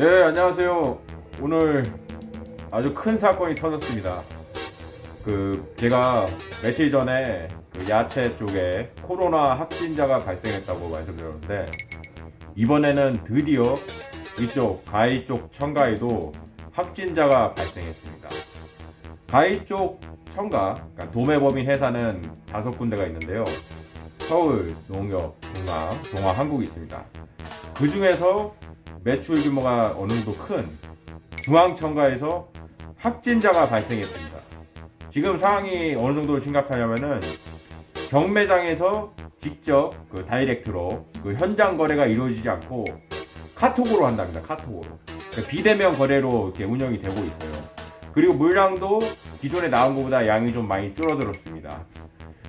예, 안녕하세요. 오늘 아주 큰 사건이 터졌습니다. 그 제가 며칠 전에 그 야채 쪽에 코로나 확진자가 발생했다고 말씀드렸는데 이번에는 드디어 이쪽 가희 쪽 청가에도 확진자가 발생했습니다. 가희 쪽 청가, 그러니까 도매법인 회사는 다섯 군데가 있는데요. 서울, 농협, 중앙, 동아, 한국이 있습니다. 그 중에서 매출 규모가 어느 정도 큰 중앙청가에서 확진자가 발생했습니다. 지금 상황이 어느 정도 심각하냐면은 경매장에서 직접 그 다이렉트로 그 현장 거래가 이루어지지 않고 카톡으로 한답니다. 카톡으로 그러니까 비대면 거래로 이렇게 운영이 되고 있어요. 그리고 물량도 기존에 나온 것보다 양이 좀 많이 줄어들었습니다.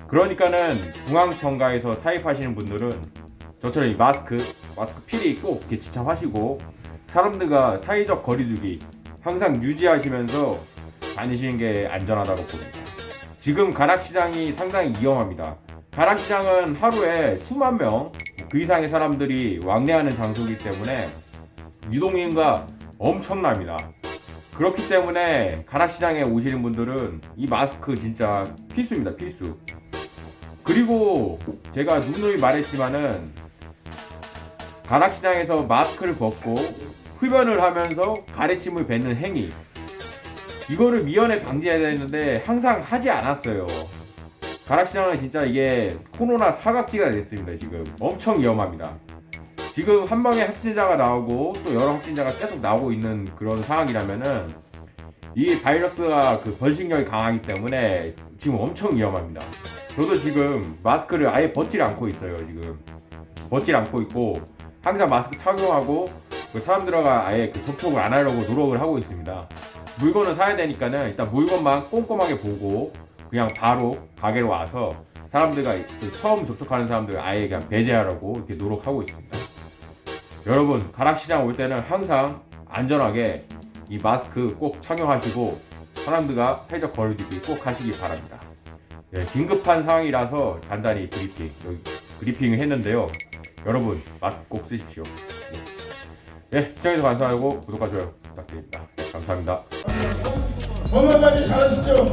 그러니까는 중앙청가에서 사입하시는 분들은 저처럼 이 마스크, 마스크 필히 꼭 이렇게 지참하시고 사람들과 사회적 거리두기 항상 유지하시면서 다니시는 게 안전하다고 봅니다. 지금 가락시장이 상당히 위험합니다. 가락시장은 하루에 수만 명, 그 이상의 사람들이 왕래하는 장소이기 때문에 유동인과 엄청납니다. 그렇기 때문에 가락시장에 오시는 분들은 이 마스크 진짜 필수입니다. 필수. 그리고 제가 누누이 말했지만은 가락시장에서 마스크를 벗고 흡연을 하면서 가래침을 뱉는 행위 이거를 미연에 방지해야 되는데 항상 하지 않았어요. 가락시장은 진짜 이게 코로나 사각지가 됐습니다. 지금 엄청 위험합니다. 지금 한 방에 확진자가 나오고 또 여러 확진자가 계속 나오고 있는 그런 상황이라면은 이 바이러스가 그 번식력이 강하기 때문에 지금 엄청 위험합니다. 저도 지금 마스크를 아예 벗질 않고 있어요. 지금 벗질 않고 있고 항상 마스크 착용하고 그 사람들과 아예 그 접촉을 안 하려고 노력을 하고 있습니다. 물건을 사야 되니까는 일단 물건만 꼼꼼하게 보고 그냥 바로 가게로 와서 사람들과 그 처음 접촉하는 사람들 아예 그냥 배제하려고 이렇게 노력하고 있습니다. 여러분 가락시장 올 때는 항상 안전하게 이 마스크 꼭 착용하시고 사람들과 사회적 거리두기 꼭 하시기 바랍니다. 예, 긴급한 상황이라서 간단히 브리핑 여기 브리핑을 했는데요. 여러분 마스크 꼭 쓰십시오. 예, 예, 시청해주셔서 감사하고 구독과 좋아요 부탁드립니다. 예, 감사합니다. 건강까지. 감사합니다.